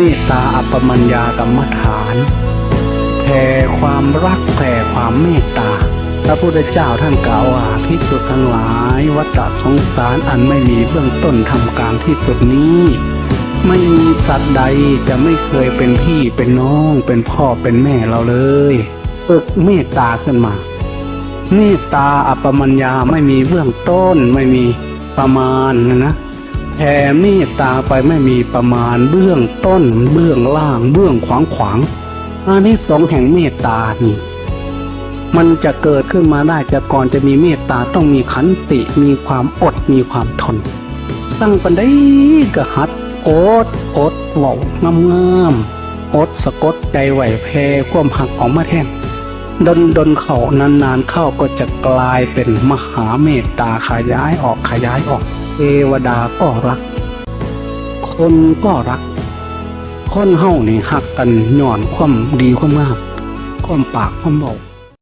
เมตตาอัปมัญญากรรมฐานแผ่ความรักแผ่ความเมตตา พระพุทธเจ้าท่านกล่าวว่าที่สุดทั้งหลาย วัฏสงสารอันไม่มีเบื้องต้นทำกลางที่สุดนี้ ไม่มีสัตว์ใดจะไม่เคยเป็นพี่เป็นน้อง เป็นพ่อเป็นแม่เราเลยฝึกเมตตาขึ้นมา เมตตาอัปปมัญญาไม่มีเบื้องต้นไม่มีประมาณนะนะ แผ่เมตตาไปไม่มีประมาณเบื้องต้นเบื้องล่างเบื้องขวางขวางอันนี้สองแห่งเมตตานี่มันจะเกิดขึ้นมาได้จะก่อนจะมีเมตตาต้องมีขันติมีความอดมีความทน ตั้งปันได้กะหัดอดอดเหว้างามงามอดสะกดใจไหวแพ้ความหักออกมาแท่งดนดนเขานานๆเข้าก็จะกลายเป็นมหาเมตตาขยายออกขยายออก เทวดาก็รัก คนก็รัก คนเฮานี่หักกันหย่อนความดีความงามความปากความเบา